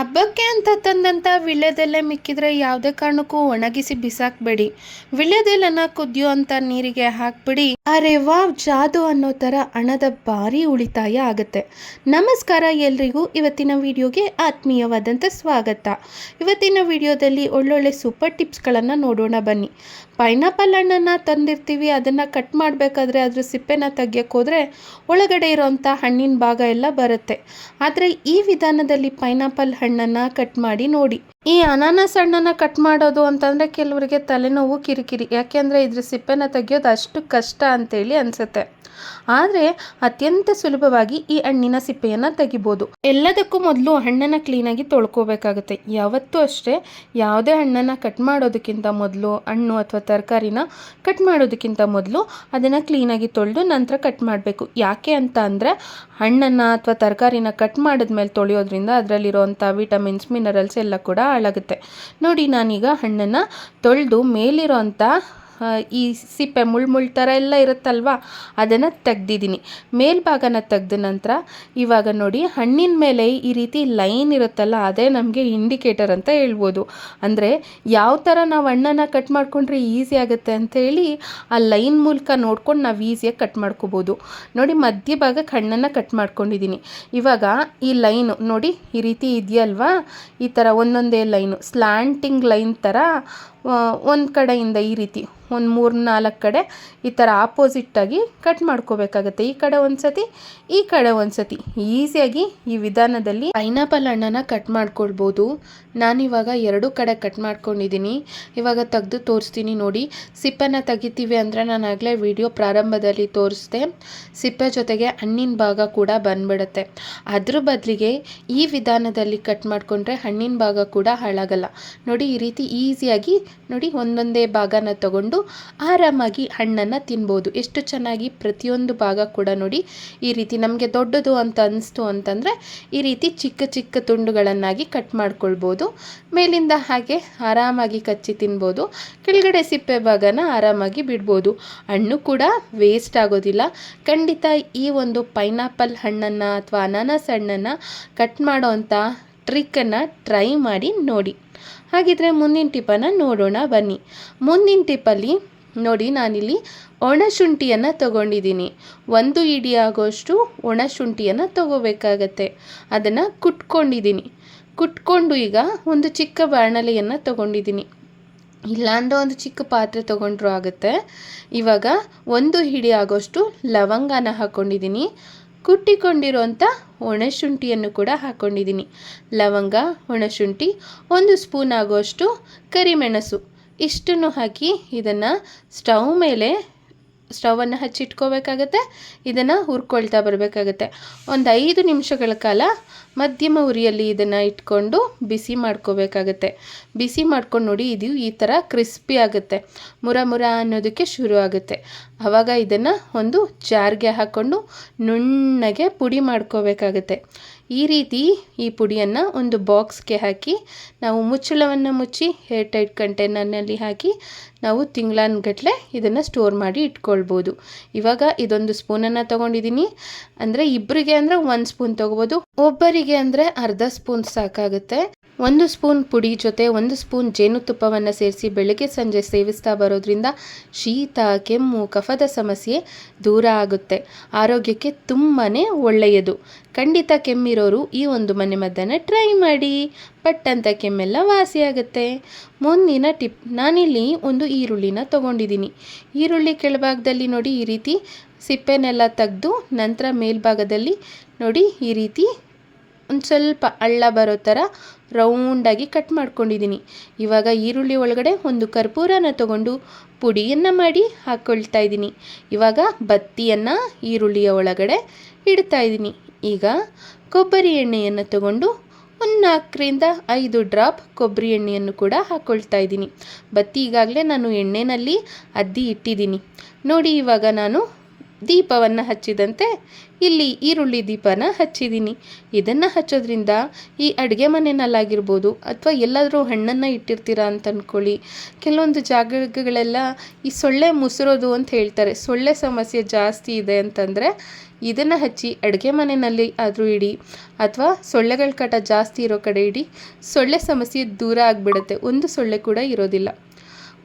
ಹಬ್ಬಕ್ಕೆ ಅಂತ ತಂದಂಥ ವಿಳ್ಯದೆಲೆ ಮಿಕ್ಕಿದ್ರೆ ಯಾವುದೇ ಕಾರಣಕ್ಕೂ ಒಣಗಿಸಿ ಬಿಸಾಕ್ಬೇಡಿ. ವಿಳ್ಯದೆಲೆನ ಅಂತ ನೀರಿಗೆ ಹಾಕ್ಬಿಡಿ. ಅರೆ ವಾವ್, ಜಾದು ಅನ್ನೋ ಥರ ಹಣದ ಭಾರಿ ಉಳಿತಾಯ ಆಗುತ್ತೆ. ನಮಸ್ಕಾರ ಎಲ್ರಿಗೂ. ಇವತ್ತಿನ ವಿಡಿಯೋಗೆ ಆತ್ಮೀಯವಾದಂಥ ಸ್ವಾಗತ. ಇವತ್ತಿನ ವಿಡಿಯೋದಲ್ಲಿ ಒಳ್ಳೊಳ್ಳೆ ಸೂಪರ್ ಟಿಪ್ಸ್ಗಳನ್ನು ನೋಡೋಣ ಬನ್ನಿ. ಪೈನಾಪಲ್ ಹಣ್ಣನ್ನು ತಂದಿರ್ತೀವಿ, ಅದನ್ನು ಕಟ್ ಮಾಡಬೇಕಾದ್ರೆ ಅದ್ರ ಸಿಪ್ಪೆನ ತೆಗಿಯೋಕೆ ಹೋದರೆ ಒಳಗಡೆ ಇರೋವಂಥ ಹಣ್ಣಿನ ಭಾಗ ಎಲ್ಲ ಬರುತ್ತೆ. ಆದರೆ ಈ ವಿಧಾನದಲ್ಲಿ ಪೈನಾಪಲ್ ಹಣ್ಣನ್ನು ಕಟ್ ಮಾಡಿ ನೋಡಿ. ಈ ಅನಾನಸ್ ಹಣ್ಣನ್ನು ಕಟ್ ಮಾಡೋದು ಅಂತಂದರೆ ಕೆಲವರಿಗೆ ತಲೆನೋವು, ಕಿರಿಕಿರಿ. ಯಾಕೆಂದ್ರೆ ಇದ್ರ ಸಿಪ್ಪೆನ ತೆಗೆಯೋದು ಅಷ್ಟು ಕಷ್ಟ ಅಂತೇಳಿ ಅನಿಸುತ್ತೆ. ಆದರೆ ಅತ್ಯಂತ ಸುಲಭವಾಗಿ ಈ ಹಣ್ಣಿನ ಸಿಪ್ಪೆಯನ್ನು ತೆಗಿಬೋದು. ಎಲ್ಲದಕ್ಕೂ ಮೊದಲು ಹಣ್ಣನ್ನು ಕ್ಲೀನಾಗಿ ತೊಳ್ಕೋಬೇಕಾಗುತ್ತೆ. ಯಾವತ್ತೂ ಅಷ್ಟೇ ಯಾವುದೇ ಹಣ್ಣನ್ನು ಕಟ್ ಮಾಡೋದಕ್ಕಿಂತ ಮೊದಲು ಹಣ್ಣು ಅಥವಾ ತರಕಾರಿನ ಕಟ್ ಮಾಡೋದಕ್ಕಿಂತ ಮೊದಲು ಅದನ್ನು ಕ್ಲೀನಾಗಿ ತೊಳೆದು ನಂತರ ಕಟ್ ಮಾಡಬೇಕು. ಯಾಕೆ ಅಂತ ಅಂದರೆ ಹಣ್ಣನ್ನು ಅಥವಾ ತರಕಾರಿನ ಕಟ್ ಮಾಡಿದ್ಮೇಲೆ ತೊಳೆಯೋದ್ರಿಂದ ಅದರಲ್ಲಿರುವಂಥ ವಿಟಮಿನ್ಸ್ ಮಿನರಲ್ಸ್ ಎಲ್ಲ ಕೂಡ ಹಾಳಾಗುತ್ತೆ ನೋಡಿ ನಾನೀಗ ಹಣ್ಣನ್ನು ತೊಳೆದು ಮೇಲಿರೋಂಥ ಆ, ಈ ಸಿಪ್ಪೆ ಮುಳ್ಳು ಥರ ಎಲ್ಲ ಇರುತ್ತಲ್ವಾ? ಅದನ್ನು ತೆಗ್ದಿದ್ದೀನಿ. ಮೇಲ್ಭಾಗನ ತೆಗೆದ ನಂತರ ಇವಾಗ ನೋಡಿ, ಹಣ್ಣಿನ ಮೇಲೆ ಈ ರೀತಿ ಲೈನ್ ಇರುತ್ತಲ್ಲ, ಅದೇ ನಮಗೆ ಇಂಡಿಕೇಟರ್ ಅಂತ ಹೇಳ್ಬೋದು. ಅಂದರೆ ಯಾವ ಥರ ನಾವು ಹಣ್ಣನ್ನು ಕಟ್ ಮಾಡಿಕೊಂಡ್ರೆ ಈಸಿ ಆಗುತ್ತೆ ಅಂತ ಆ ಲೈನ್ ಮೂಲಕ ನೋಡ್ಕೊಂಡು ನಾವು ಈಸಿಯಾಗಿ ಕಟ್ ಮಾಡ್ಕೋಬೋದು. ನೋಡಿ ಮಧ್ಯಭಾಗಕ್ಕೆ ಹಣ್ಣನ್ನು ಕಟ್ ಮಾಡ್ಕೊಂಡಿದ್ದೀನಿ. ಇವಾಗ ಈ ಲೈನು ನೋಡಿ, ಈ ರೀತಿ ಇದೆಯಲ್ವಾ? ಈ ಥರ ಒಂದೊಂದೇ ಲೈನು. ಸ್ಲ್ಯಾಂಟಿಂಗ್ ಲೈನ್ ಥರ ಒಂದು ಕಡೆಯಿಂದ ಈ ರೀತಿ, ಒಂದು ಮೂರು ನಾಲ್ಕು ಕಡೆ ಈ ಥರ ಆಪೋಸಿಟ್ಟಾಗಿ ಕಟ್ ಮಾಡ್ಕೋಬೇಕಾಗತ್ತೆ. ಈ ಕಡೆ ಒಂದು ಸತಿ ಈ ಕಡೆ ಒಂದು ಸತಿ ಈಸಿಯಾಗಿ ಈ ವಿಧಾನದಲ್ಲಿ ಪೈನಾಪಲ್ ಹಣ್ಣನ್ನು ಕಟ್ ಮಾಡ್ಕೊಳ್ಬೋದು. ನಾನಿವಾಗ ಎರಡು ಕಡೆ ಕಟ್ ಮಾಡ್ಕೊಂಡಿದ್ದೀನಿ ಇವಾಗ ತೆಗೆದು ತೋರಿಸ್ತೀನಿ ನೋಡಿ. ಸಿಪ್ಪೆನ ತೆಗಿತೀವಿ ಅಂದರೆ ನಾನು ಆಗಲೇ ವಿಡಿಯೋ ಪ್ರಾರಂಭದಲ್ಲಿ ತೋರಿಸ್ದೆ. ಸಿಪ್ಪೆ ಜೊತೆಗೆ ಹಣ್ಣಿನ ಭಾಗ ಕೂಡ ಬಂದ್ಬಿಡುತ್ತೆ. ಅದ್ರ ಬದಲಿಗೆ ಈ ವಿಧಾನದಲ್ಲಿ ಕಟ್ ಮಾಡಿಕೊಂಡ್ರೆ ಹಣ್ಣಿನ ಭಾಗ ಕೂಡ ಹಾಳಾಗಲ್ಲ. ನೋಡಿ ಈ ರೀತಿ ಈಸಿಯಾಗಿ ನೋಡಿ, ಒಂದೊಂದೇ ಭಾಗನ ತಗೊಂಡು ಆರಾಮಾಗಿ ಹಣ್ಣನ್ನು ತಿನ್ಬೋದು. ಎಷ್ಟು ಚೆನ್ನಾಗಿ ಪ್ರತಿಯೊಂದು ಭಾಗ ಕೂಡ ನೋಡಿ, ಈ ರೀತಿ ನಮಗೆ ದೊಡ್ಡದು ಅಂತ ಅನಿಸ್ತು ಅಂತಂದರೆ, ಈ ರೀತಿ ಚಿಕ್ಕ ಚಿಕ್ಕ ತುಂಡುಗಳನ್ನಾಗಿ ಕಟ್ ಮಾಡ್ಕೊಳ್ಬೋದು. ಮೇಲಿಂದ ಹಾಗೆ ಆರಾಮಾಗಿ ಕಚ್ಚಿ ತಿನ್ಬೋದು. ಕೆಳಗಡೆ ಸಿಪ್ಪೆ ಭಾಗನ ಆರಾಮಾಗಿ ಬಿಡ್ಬೋದು. ಹಣ್ಣು ಕೂಡ ವೇಸ್ಟ್ ಆಗೋದಿಲ್ಲ. ಖಂಡಿತ ಈ ಒಂದು ಪೈನಾಪಲ್ ಹಣ್ಣನ್ನು ಅಥವಾ ಅನಾನಸ್ ಹಣ್ಣನ್ನು ಕಟ್ ಮಾಡೋವಂಥ ಟ್ರಿಕ್ಕನ್ನು ಟ್ರೈ ಮಾಡಿ ನೋಡಿ. ಹಾಗಿದ್ರೆ ಮುಂದಿನ ಟಿಪ್ಪನ್ನು ನೋಡೋಣ, ಬನ್ನಿ. ಮುಂದಿನ ಟಿಪ್ಪಲ್ಲಿ ನೋಡಿ, ನಾನಿಲ್ಲಿ ಒಣಶುಂಠಿಯನ್ನು ತಗೊಂಡಿದ್ದೀನಿ. ಒಂದು ಇಡಿ ಆಗೋಷ್ಟು ಒಣಶುಂಠಿಯನ್ನು ತಗೋಬೇಕಾಗತ್ತೆ. ಅದನ್ನು ಕುಟ್ಕೊಂಡಿದ್ದೀನಿ. ಕುಟ್ಕೊಂಡು ಈಗ ಒಂದು ಚಿಕ್ಕ ಬಾಣಲೆಯನ್ನು ತಗೊಂಡಿದ್ದೀನಿ. ಇಲ್ಲಾಂದರೆ ಒಂದು ಚಿಕ್ಕ ಪಾತ್ರೆ ತೊಗೊಂಡ್ರೂ ಆಗುತ್ತೆ. ಇವಾಗ ಒಂದು ಹಿಡಿ ಆಗೋಷ್ಟು ಲವಂಗನ ಹಾಕ್ಕೊಂಡಿದ್ದೀನಿ ಕುಟ್ಟಿಕೊಂಡಿರೋಂಥ ಒಣಶುಂಠಿಯನ್ನು ಕೂಡ ಹಾಕ್ಕೊಂಡಿದ್ದೀನಿ ಲವಂಗ ಒಣಶುಂಠಿ ಒಂದು ಸ್ಪೂನ್ ಆಗುವಷ್ಟು ಕರಿಮೆಣಸು, ಇಷ್ಟನ್ನು ಹಾಕಿ ಇದನ್ನು ಸ್ಟವ್ ಮೇಲೆ ಸ್ಟವನ್ನು ಹಚ್ಚಿಟ್ಕೋಬೇಕಾಗತ್ತೆ, ಇದನ್ನು ಹುರ್ಕೊಳ್ತಾ ಬರಬೇಕಾಗತ್ತೆ. ಒಂದು ಐದು ನಿಮಿಷಗಳ ಕಾಲ ಮಧ್ಯಮ ಉರಿಯಲ್ಲಿ ಇದನ್ನು ಇಟ್ಕೊಂಡು ಬಿಸಿ ಮಾಡ್ಕೋಬೇಕಾಗತ್ತೆ. ಬಿಸಿ ಮಾಡ್ಕೊಂಡು ನೋಡಿ ಇದು ಈ ಥರ ಕ್ರಿಸ್ಪಿ ಆಗುತ್ತೆ. ಮುರ ಮುರ ಅನ್ನೋದಕ್ಕೆ ಶುರು ಆಗುತ್ತೆ. ಆವಾಗ ಇದನ್ನು ಒಂದು ಜಾರ್ಗೆ ಹಾಕ್ಕೊಂಡು ನುಣ್ಣಗೆ ಪುಡಿ ಮಾಡ್ಕೋಬೇಕಾಗತ್ತೆ. ಈ ರೀತಿ ಈ ಪುಡಿಯನ್ನು ಒಂದು ಬಾಕ್ಸ್ಗೆ ಹಾಕಿ ನಾವು ಮುಚ್ಚಳವನ್ನು ಮುಚ್ಚಿ ಹೇರ್ ಟೈಟ್ ಕಂಟೈನರ್ನಲ್ಲಿ ಹಾಕಿ ನಾವು ತಿಂಗಳಾನ್ಗಟ್ಲೆ ಇದನ್ನು ಸ್ಟೋರ್ ಮಾಡಿ ಇಟ್ಕೊಳ್ಬೋದು. ಇವಾಗ ಇದೊಂದು ಸ್ಪೂನನ್ನು ತೊಗೊಂಡಿದ್ದೀನಿ ಅಂದರೆ ಇಬ್ಬರಿಗೆ ಅಂದರೆ ಒಂದು ಸ್ಪೂನ್ ತೊಗೋಬೋದು. ಒಬ್ಬರಿಗೆ ಅಂದರೆ ಅರ್ಧ ಸ್ಪೂನ್ ಸಾಕಾಗುತ್ತೆ. ಒಂದು ಸ್ಪೂನ್ ಪುಡಿ ಜೊತೆ ಒಂದು ಸ್ಪೂನ್ ಜೇನುತುಪ್ಪವನ್ನು ಸೇರಿಸಿ ಬೆಳಗ್ಗೆ ಸಂಜೆ ಸೇವಿಸ್ತಾ ಬರೋದ್ರಿಂದ ಶೀತ, ಕೆಮ್ಮು, ಕಫದ ಸಮಸ್ಯೆ ದೂರ ಆಗುತ್ತೆ. ಆರೋಗ್ಯಕ್ಕೆ ತುಂಬಾ ಒಳ್ಳೆಯದು. ಖಂಡಿತ ಕೆಮ್ಮಿರೋರು ಈ ಒಂದು ಮನೆ ಮದ್ದನ್ನು ಟ್ರೈ ಮಾಡಿ. ಪಟ್ಟಂತ ಕೆಮ್ಮೆಲ್ಲ ವಾಸಿಯಾಗುತ್ತೆ ಮುಂದಿನ ಟಿಪ್, ನಾನಿಲ್ಲಿ ಒಂದು ಈರುಳ್ಳಿನ ತೊಗೊಂಡಿದ್ದೀನಿ. ಈರುಳ್ಳಿ ಕೆಳಭಾಗದಲ್ಲಿ ನೋಡಿ ಈ ರೀತಿ ಸಿಪ್ಪೆನೆಲ್ಲ ತೆಗೆದು ನಂತರ ಮೇಲ್ಭಾಗದಲ್ಲಿ ನೋಡಿ ಈ ರೀತಿ ಒಂದು ಸ್ವಲ್ಪ ಹಳ್ಳ ಬರೋ ಥರ ರೌಂಡಾಗಿ ಕಟ್ ಮಾಡ್ಕೊಂಡಿದ್ದೀನಿ ಇವಾಗ ಈರುಳ್ಳಿ ಒಳಗಡೆ ಒಂದು ಕರ್ಪೂರನ ತಗೊಂಡು ಪುಡಿಯನ್ನು ಮಾಡಿ ಹಾಕ್ಕೊಳ್ತಾ ಇದ್ದೀನಿ ಇವಾಗ ಬತ್ತಿಯನ್ನು ಈರುಳ್ಳಿಯ ಒಳಗಡೆ ಇಡ್ತಾ ಇದ್ದೀನಿ ಈಗ ಕೊಬ್ಬರಿ ಎಣ್ಣೆಯನ್ನು ತಗೊಂಡು ಒಂದು ನಾಲ್ಕರಿಂದ ಐದು ಡ್ರಾಪ್ ಕೊಬ್ಬರಿ ಎಣ್ಣೆಯನ್ನು ಕೂಡ ಹಾಕ್ಕೊಳ್ತಾ ಇದ್ದೀನಿ ಬತ್ತಿ ಈಗಾಗಲೇ ನಾನು ಎಣ್ಣೆನಲ್ಲಿ ಅದ್ದಿ ಇಟ್ಟಿದ್ದೀನಿ ನೋಡಿ ಇವಾಗ ನಾನು ದೀಪವನ್ನು ಹಚ್ಚಿದಂತೆ ಇಲ್ಲಿ ಈರುಳ್ಳಿ ದೀಪನ ಹಚ್ಚಿದ್ದೀನಿ ಇದನ್ನು ಹಚ್ಚೋದ್ರಿಂದ ಈ ಅಡುಗೆ ಮನೆಯಲ್ಲಾಗಿರ್ಬೋದು ಅಥವಾ ಎಲ್ಲಾದರೂ ಹಣ್ಣನ್ನು ಇಟ್ಟಿರ್ತೀರಾ ಅಂತ ಅಂದ್ಕೊಳ್ಳಿ ಕೆಲವೊಂದು ಜಾಗಗಳೆಲ್ಲ ಈ ಸೊಳ್ಳೆ ಮುಸುರೋದು ಅಂತ ಹೇಳ್ತಾರೆ. ಸೊಳ್ಳೆ ಸಮಸ್ಯೆ ಜಾಸ್ತಿ ಇದೆ ಅಂತಂದರೆ ಇದನ್ನು ಹಚ್ಚಿ ಅಡುಗೆ ಮನೆಯಲ್ಲಿ ಆದರೂ ಇಡಿ ಅಥವಾ ಸೊಳ್ಳೆಗಳ ಕಟ ಜಾಸ್ತಿ ಇರೋ ಕಡೆ ಇಡಿ. ಸೊಳ್ಳೆ ಸಮಸ್ಯೆ ದೂರ ಆಗಿಬಿಡುತ್ತೆ. ಒಂದು ಸೊಳ್ಳೆ ಕೂಡ ಇರೋದಿಲ್ಲ.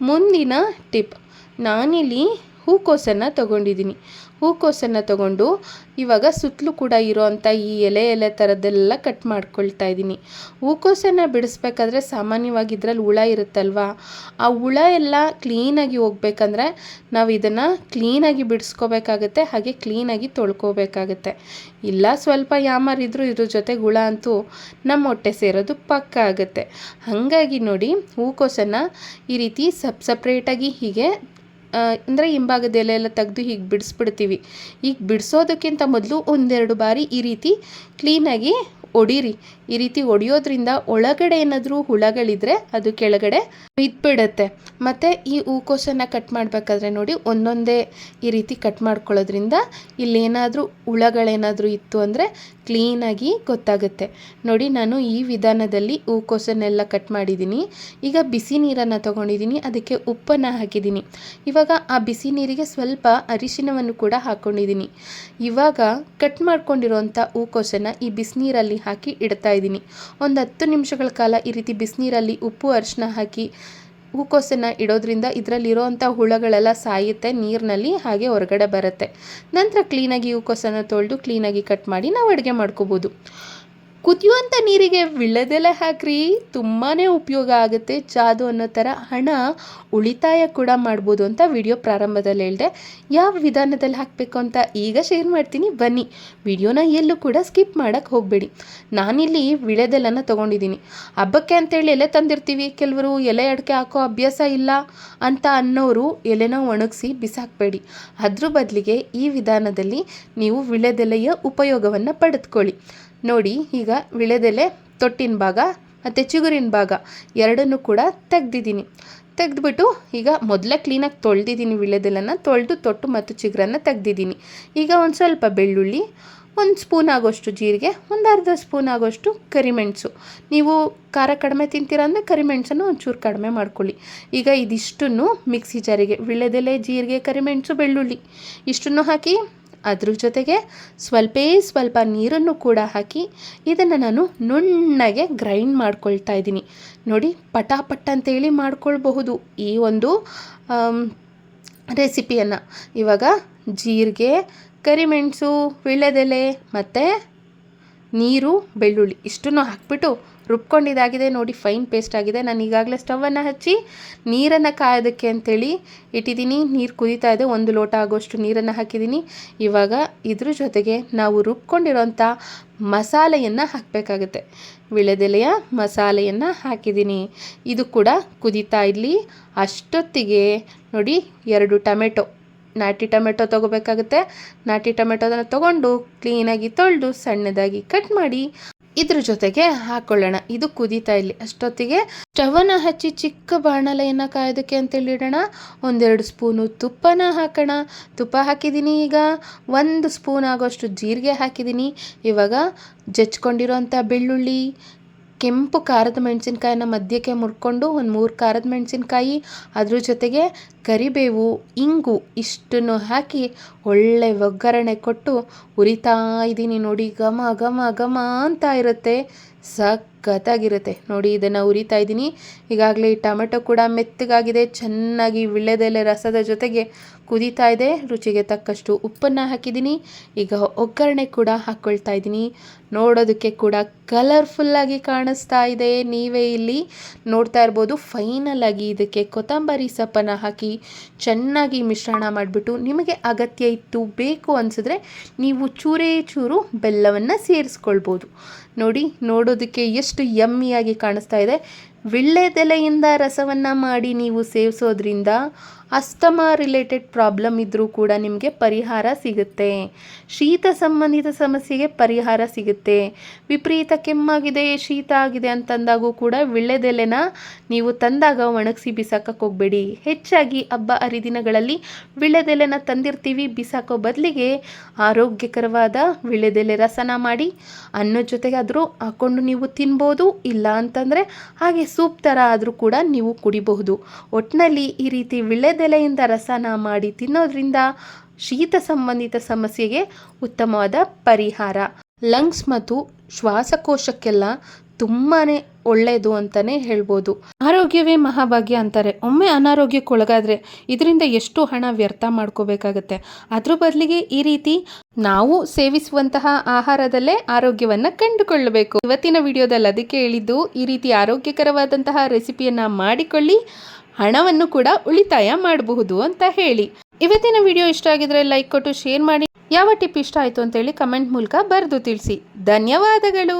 ಮುಂದಿನ ಟಿಪ್. ನಾನಿಲ್ಲಿ ಹೂಕೋಸನ್ನು ತಗೊಂಡಿದ್ದೀನಿ ಹೂಕೋಸನ್ನು ತಗೊಂಡು ಇವಾಗ ಸುತ್ತಲೂ ಕೂಡ ಇರೋವಂಥ ಈ ಎಲೆ ಎಲೆ ಥರದ್ದೆಲ್ಲ ಕಟ್ ಮಾಡ್ಕೊಳ್ತಾ ಇದ್ದೀನಿ. ಹೂಕೋಸನ್ನು ಬಿಡಿಸ್ಬೇಕಾದ್ರೆ ಸಾಮಾನ್ಯವಾಗಿ ಇದರಲ್ಲಿ ಹುಳ ಇರುತ್ತಲ್ವಾ? ಆ ಹುಳ ಎಲ್ಲ ಕ್ಲೀನಾಗಿ ಹೋಗ್ಬೇಕಂದ್ರೆ ನಾವು ಇದನ್ನು ಕ್ಲೀನಾಗಿ ಬಿಡಿಸ್ಕೋಬೇಕಾಗತ್ತೆ, ಹಾಗೆ ಕ್ಲೀನಾಗಿ ತೊಳ್ಕೊಬೇಕಾಗತ್ತೆ. ಇಲ್ಲ ಸ್ವಲ್ಪ ಯಾಮಾರಿದ್ರು ಇದ್ರ ಜೊತೆಗೆ ಹುಳ ಅಂತೂ ನಮ್ಮ ಹೊಟ್ಟೆ ಸೇರೋದು ಪಕ್ಕ ಆಗುತ್ತೆ. ಹಾಗಾಗಿ ನೋಡಿ ಹೂಕೋಸನ್ನು ಈ ರೀತಿ ಸಪ್ ಸಪ್ರೇಟಾಗಿ ಹೀಗೆ ಅಂದರೆ ಹಿಂಭಾಗದ ಎಲೆ ಎಲ್ಲ ತೆಗೆದು ಹೀಗೆ ಬಿಡಿಸ್ಬಿಡ್ತೀವಿ. ಈಗ ಬಿಡಿಸೋದಕ್ಕಿಂತ ಮೊದಲು ಒಂದೆರಡು ಬಾರಿ ಈ ರೀತಿ ಕ್ಲೀನಾಗಿ ಹೊಡೀರಿ ಈ ರೀತಿ ಒಡೆಯೋದ್ರಿಂದ ಒಳಗಡೆ ಏನಾದರೂ ಹುಳಗಳಿದ್ರೆ ಅದು ಕೆಳಗಡೆ ಬಿದ್ದುಬಿಡತ್ತೆ. ಮತ್ತು ಈ ಹೂಕೋಸನ್ನು ಕಟ್ ಮಾಡಬೇಕಾದ್ರೆ ನೋಡಿ ಒಂದೊಂದೇ ಈ ರೀತಿ ಕಟ್ ಮಾಡ್ಕೊಳ್ಳೋದ್ರಿಂದ ಇಲ್ಲೇನಾದರೂ ಹುಳಗಳೇನಾದರೂ ಇತ್ತು ಅಂದರೆ ಕ್ಲೀನಾಗಿ ಗೊತ್ತಾಗುತ್ತೆ. ನೋಡಿ ನಾನು ಈ ವಿಧಾನದಲ್ಲಿ ಹೂಕೋಸನ್ನೆಲ್ಲ ಕಟ್ ಮಾಡಿದ್ದೀನಿ. ಈಗ ಬಿಸಿ ನೀರನ್ನು ತೊಗೊಂಡಿದ್ದೀನಿ. ಅದಕ್ಕೆ ಉಪ್ಪನ್ನು ಹಾಕಿದ್ದೀನಿ. ಇವಾಗ ಆ ಬಿಸಿ ನೀರಿಗೆ ಸ್ವಲ್ಪ ಅರಿಶಿನವನ್ನು ಕೂಡ ಹಾಕ್ಕೊಂಡಿದ್ದೀನಿ ಇವಾಗ ಕಟ್ ಮಾಡ್ಕೊಂಡಿರೋಂಥ ಹೂಕೋಸನ್ನು ಈ ಬಿಸಿನೀರಲ್ಲಿ ಹಾಕಿ ಇಡ್ತಾ ಇದ್ದೀನಿ. ಒಂದು ಹತ್ತು ನಿಮಿಷಗಳ ಕಾಲ ಈ ರೀತಿ ಬಿಸಿನೀರಲ್ಲಿ ಉಪ್ಪು ಅರಿಶಿನ ಹಾಕಿ ಹೂಕೋಸನ್ನು ಇಡೋದ್ರಿಂದ ಇದರಲ್ಲಿರೋವಂಥ ಹುಳಗಳೆಲ್ಲ ಸಾಯುತ್ತೆ, ನೀರಿನಲ್ಲಿ ಹಾಗೆ ಹೊರಗಡೆ ಬರುತ್ತೆ. ನಂತರ ಕ್ಲೀನಾಗಿ ಹೂಕೋಸನ್ನು ತೊಳೆದು ಕ್ಲೀನಾಗಿ ಕಟ್ ಮಾಡಿ ನಾವು ಅಡುಗೆ ಮಾಡ್ಕೋಬೋದು. ಕುದಿಯುವಂಥ ನೀರಿಗೆ ವಿಳ್ಯದೆಲೆ ಹಾಕ್ರಿ ತುಂಬಾ ಉಪಯೋಗ ಆಗುತ್ತೆ. ಜಾದು ಅನ್ನೋ ಥರ ಹಣ ಉಳಿತಾಯ ಕೂಡ ಮಾಡ್ಬೋದು ಅಂತ ವಿಡಿಯೋ ಪ್ರಾರಂಭದಲ್ಲಿ ಹೇಳಿದೆ. ಯಾವ ವಿಧಾನದಲ್ಲಿ ಹಾಕಬೇಕು ಅಂತ ಈಗ ಶೇರ್ ಮಾಡ್ತೀನಿ. ಬನ್ನಿ. ವಿಡಿಯೋನ ಎಲ್ಲೂ ಕೂಡ ಸ್ಕಿಪ್ ಮಾಡೋಕ್ಕೆ ಹೋಗಬೇಡಿ. ನಾನಿಲ್ಲಿ ವಿಳೆದೆಲನ ತೊಗೊಂಡಿದ್ದೀನಿ. ಹಬ್ಬಕ್ಕೆ ಅಂತೇಳಿ ಎಲೆ ತಂದಿರ್ತೀವಿ. ಕೆಲವರು ಎಲೆ ಅಡಿಕೆ ಹಾಕೋ ಅಭ್ಯಾಸ ಇಲ್ಲ ಅಂತ ಅನ್ನೋರು ಎಲೆನ ಒಣಗಿಸಿ ಬಿಸಾಕಬೇಡಿ. ಅದ್ರ ಬದಲಿಗೆ ಈ ವಿಧಾನದಲ್ಲಿ ನೀವು ವಿಳೆದೆಲೆಯ ಉಪಯೋಗವನ್ನು ಪಡೆದುಕೊಳ್ಳಿ. ನೋಡಿ, ಈಗ ವಿಳೆದೆಲೆ ತೊಟ್ಟಿನ ಭಾಗ ಮತ್ತು ಚಿಗುರಿನ ಭಾಗ ಎರಡನ್ನೂ ಕೂಡ ತೆಗ್ದಿದ್ದೀನಿ. ತೆಗೆದ್ಬಿಟ್ಟು ಈಗ ಮೊದಲೇ ಕ್ಲೀನಾಗಿ ತೊಳೆದಿದ್ದೀನಿ ವಿಳೆದೆಲೆನ ತೊಳೆದು ತೊಟ್ಟು ಮತ್ತು ಚಿಗುರನ್ನು ತೆಗ್ದಿದ್ದೀನಿ. ಈಗ ಒಂದು ಸ್ವಲ್ಪ ಬೆಳ್ಳುಳ್ಳಿ, ಒಂದು ಸ್ಪೂನ್ ಆಗೋಷ್ಟು ಜೀರಿಗೆ, ಒಂದು ಅರ್ಧ ಸ್ಪೂನ್ ಆಗೋಷ್ಟು ಕರಿಮೆಣಸು. ನೀವು ಖಾರ ಕಡಿಮೆ ತಿಂತೀರ ಅಂದರೆ ಕರಿಮೆಣಸನ್ನು ಒಂಚೂರು ಕಡಿಮೆ ಮಾಡ್ಕೊಳ್ಳಿ. ಈಗ ಇದಿಷ್ಟನ್ನು ಮಿಕ್ಸಿ ಜಾರಿಗೆ, ವಿಳೆದೆಲೆ, ಜೀರಿಗೆ, ಕರಿಮೆಣಸು, ಬೆಳ್ಳುಳ್ಳಿ ಇಷ್ಟನ್ನು ಹಾಕಿ ಅದ್ರ ಜೊತೆಗೆ ಸ್ವಲ್ಪೇ ಸ್ವಲ್ಪ ನೀರನ್ನು ಕೂಡ ಹಾಕಿ ಇದನ್ನು ನಾನು ನುಣ್ಣಗೆ ಗ್ರೈಂಡ್ ಮಾಡ್ಕೊಳ್ತಾ ಇದ್ದೀನಿ. ನೋಡಿ, ಪಟಾಪಟ್ ಅಂತೇಳಿ ಮಾಡ್ಕೊಳ್ಬಹುದು. ಈ ಒಂದು ರೆಸಿಪಿಯನ್ನು ಇವಾಗ ಜೀರಿಗೆ, ಕರಿಮೆಣಸು ವೀಳ್ಯದೆಲೆ ಮತ್ತು ನೀರು, ಬೆಳ್ಳುಳ್ಳಿ ಇಷ್ಟನ್ನು ಹಾಕ್ಬಿಟ್ಟು ರುಬ್ಕೊಂಡಿದ್ದಾಗಿದೆ, ನೋಡಿ ಫೈನ್ ಪೇಸ್ಟ್ ಆಗಿದೆ. ನಾನು ಈಗಾಗಲೇ ಸ್ಟವನ್ನು ಹಚ್ಚಿ ನೀರನ್ನು ಕಾಯೋದಕ್ಕೆ ಅಂತೇಳಿ ಇಟ್ಟಿದ್ದೀನಿ. ನೀರು ಕುದೀತಾ ಇದೆ, ಒಂದು ಲೋಟ ಆಗೋಷ್ಟು ನೀರನ್ನು ಹಾಕಿದ್ದೀನಿ. ಇವಾಗ ಇದ್ರ ಜೊತೆಗೆ ನಾವು ರುಬ್ಕೊಂಡಿರೋಂಥ ಮಸಾಲೆಯನ್ನು ಹಾಕಬೇಕಾಗುತ್ತೆ. ವಿಳೆದೆಲೆಯ ಮಸಾಲೆಯನ್ನು ಹಾಕಿದ್ದೀನಿ. ಇದು ಕೂಡ ಕುದೀತಾ ಇರಲಿ. ಅಷ್ಟೊತ್ತಿಗೆ ನೋಡಿ ಎರಡು ಟೊಮೆಟೊ, ನಾಟಿ ಟೊಮೆಟೊ ತೊಗೋಬೇಕಾಗುತ್ತೆ. ನಾಟಿ ಟೊಮೆಟೊದನ್ನು ತೊಗೊಂಡು ಕ್ಲೀನಾಗಿ ತೊಳೆದು ಸಣ್ಣದಾಗಿ ಕಟ್ ಮಾಡಿ ಇದ್ರ ಜೊತೆಗೆ ಹಾಕೊಳ್ಳೋಣ. ಇದು ಕುದೀತಾ ಇಲ್ಲಿ. ಅಷ್ಟೊತ್ತಿಗೆ ಸ್ಟವನ್ನು ಹಚ್ಚಿ ಚಿಕ್ಕ ಬಾಣಲೆಯನ್ನು ಕಾಯೋದಕ್ಕೆ ಅಂತೇಳಿ ಇಡೋಣ ಒಂದೆರಡು ಸ್ಪೂನು ತುಪ್ಪನ ಹಾಕೋಣ. ತುಪ್ಪ ಹಾಕಿದ್ದೀನಿ ಈಗ. ಒಂದು ಸ್ಪೂನ್ ಆಗೋಷ್ಟು ಜೀರಿಗೆ ಹಾಕಿದ್ದೀನಿ. ಇವಾಗ ಜಚ್ಕೊಂಡಿರೋಂಥ ಬೆಳ್ಳುಳ್ಳಿ ಕೆಂಪು ಖಾರದ ಮೆಣಸಿನ್ಕಾಯಿನ ಮಧ್ಯಕ್ಕೆ ಮುರ್ಕೊಂಡು ಒಂದು ಮೂರು ಖಾರದ ಮೆಣಸಿನ್ಕಾಯಿ, ಅದ್ರ ಜೊತೆಗೆ ಕರಿಬೇವು, ಇಂಗು ಇಷ್ಟನ್ನು ಹಾಕಿ ಒಳ್ಳೆ ಒಗ್ಗರಣೆ ಕೊಟ್ಟು ಉರಿತಾ ಇದ್ದೀನಿ ನೋಡಿ, ಘಮ ಘಮ ಘಮ ಅಂತ ಇರುತ್ತೆ. ಸಖತ್ತಾಗಿರುತ್ತೆ. ನೋಡಿ, ಇದನ್ನು ಉರಿತಾ ಇದ್ದೀನಿ. ಈಗಾಗಲೇ ಈ ಟೊಮೆಟೊ ಕೂಡ ಮೆತ್ತಗಾಗಿದೆ. ಚೆನ್ನಾಗಿ ವಿಳ್ಯದೆಲೆ ರಸದ ಜೊತೆಗೆ ಕುದೀತಾ ಇದೆ. ರುಚಿಗೆ ತಕ್ಕಷ್ಟು ಉಪ್ಪನ್ನು ಹಾಕಿದ್ದೀನಿ. ಈಗ ಒಗ್ಗರಣೆ ಕೂಡ ಹಾಕ್ಕೊಳ್ತಾ ಇದ್ದೀನಿ. ನೋಡೋದಕ್ಕೆ ಕೂಡ ಕಲರ್ಫುಲ್ಲಾಗಿ ಕಾಣಿಸ್ತಾ ಇದೆ. ನೀವೇ ಇಲ್ಲಿ ನೋಡ್ತಾ ಇರ್ಬೋದು. ಫೈನಲ್ ಆಗಿ ಇದಕ್ಕೆ ಕೊತ್ತಂಬರಿ ಸೊಪ್ಪನ್ನು ಹಾಕಿ ಚೆನ್ನಾಗಿ ಮಿಶ್ರಣ ಮಾಡಿಬಿಟ್ಟು ನಿಮಗೆ ಅಗತ್ಯ ಇತ್ತು ಬೇಕು ಅನಿಸಿದ್ರೆ ನೀವು ಚೂರೇ ಚೂರು ಬೆಲ್ಲವನ್ನು ಸೇರಿಸ್ಕೊಳ್ಬೋದು. ನೋಡಿ ನೋಡೋದಕ್ಕೆ ಎಷ್ಟು ಯಮ್ಮಿಯಾಗಿ ಕಾಣಿಸ್ತಾ ಇದೆ. ವಿಳ್ಳೆದೆಲೆಯಿಂದ ರಸವನ್ನು ಮಾಡಿ ನೀವು ಸೇವಿಸೋದ್ರಿಂದ ಅಸ್ತಮಾ ರಿಲೇಟೆಡ್ ಪ್ರಾಬ್ಲಮ್ ಇದ್ದರೂ ಕೂಡ ನಿಮಗೆ ಪರಿಹಾರ ಸಿಗುತ್ತೆ. ಶೀತ ಸಂಬಂಧಿತ ಸಮಸ್ಯೆಗೆ ಪರಿಹಾರ ಸಿಗುತ್ತೆ. ವಿಪರೀತ ಕೆಮ್ಮಾಗಿದೆ, ಶೀತ ಆಗಿದೆ ಅಂತಂದಾಗೂ ಕೂಡ ವಿಳ್ಳೆದೆಲೆನ ನೀವು ತಂದಾಗ ಒಣಗಿಸಿ ಬಿಸಾಕಕ್ಕೆ ಹೋಗಬೇಡಿ. ಹೆಚ್ಚಾಗಿ ಹಬ್ಬ ಹರಿದಿನಗಳಲ್ಲಿ ವಿಳ್ಳೆದೆಲೆನ ತಂದಿರ್ತೀವಿ. ಬಿಸಾಕೋ ಬದಲಿಗೆ ಆರೋಗ್ಯಕರವಾದ ವಿಳ್ಳೆದೆಲೆ ರಸನ ಮಾಡಿ ಅನ್ನದ ಜೊತೆಗೆ ಆದರೂ ಹಾಕ್ಕೊಂಡು ನೀವು ತಿನ್ಬೋದು. ಇಲ್ಲ ಅಂತಂದರೆ ಹಾಗೆ ಸೂಪ್ ಥರ ಆದರೂ ಕೂಡ ನೀವು ಕುಡಿಬಹುದು. ಒಟ್ಟಿನಲ್ಲಿ ಈ ರೀತಿ ವಿಳ್ಳೆದೆಲೆಯಿಂದ ರಸನ ಮಾಡಿ ತಿನ್ನೋದ್ರಿಂದ ಶೀತ ಸಂಬಂಧಿತ ಸಮಸ್ಯೆಗೆ ಉತ್ತಮವಾದ ಪರಿಹಾರ. ಲಂಗ್ಸ್ ಮತ್ತು ಶ್ವಾಸಕೋಶಕ್ಕೆಲ್ಲ ತುಂಬಾ ಒಳ್ಳೆಯದು ಅಂತಲೇ ಹೇಳ್ಬೋದು. ಆರೋಗ್ಯವೇ ಮಹಾಭಾಗ್ಯ ಅಂತಾರೆ. ಒಮ್ಮೆ ಅನಾರೋಗ್ಯಕ್ಕೊಳಗಾದರೆ ಇದರಿಂದ ಎಷ್ಟು ಹಣ ವ್ಯರ್ಥ ಮಾಡ್ಕೋಬೇಕಾಗತ್ತೆ. ಅದ್ರ ಬದಲಿಗೆ ಈ ರೀತಿ ನಾವು ಸೇವಿಸುವಂತಹ ಆಹಾರದಲ್ಲೇ ಆರೋಗ್ಯವನ್ನು ಕಂಡುಕೊಳ್ಳಬೇಕು. ಇವತ್ತಿನ ವಿಡಿಯೋದಲ್ಲಿ ಅದಕ್ಕೆ ಹೇಳಿದ್ದು, ಈ ರೀತಿ ಆರೋಗ್ಯಕರವಾದಂತಹ ರೆಸಿಪಿಯನ್ನು ಮಾಡಿಕೊಳ್ಳಿ, ಹಣವನ್ನು ಕೂಡ ಉಳಿತಾಯ ಮಾಡಬಹುದು ಅಂತ ಹೇಳಿ. ಇವತ್ತಿನ ವಿಡಿಯೋ ಇಷ್ಟ ಆಗಿದ್ರೆ ಲೈಕ್ ಕೊಟ್ಟು, ಶೇರ್ ಮಾಡಿ. ಯಾವ ಟಿಪ್ ಇಷ್ಟ ಆಯಿತು ಅಂತೇಳಿ ಕಮೆಂಟ್ ಮೂಲಕ ಬರೆದು ತಿಳಿಸಿ. ಧನ್ಯವಾದಗಳು!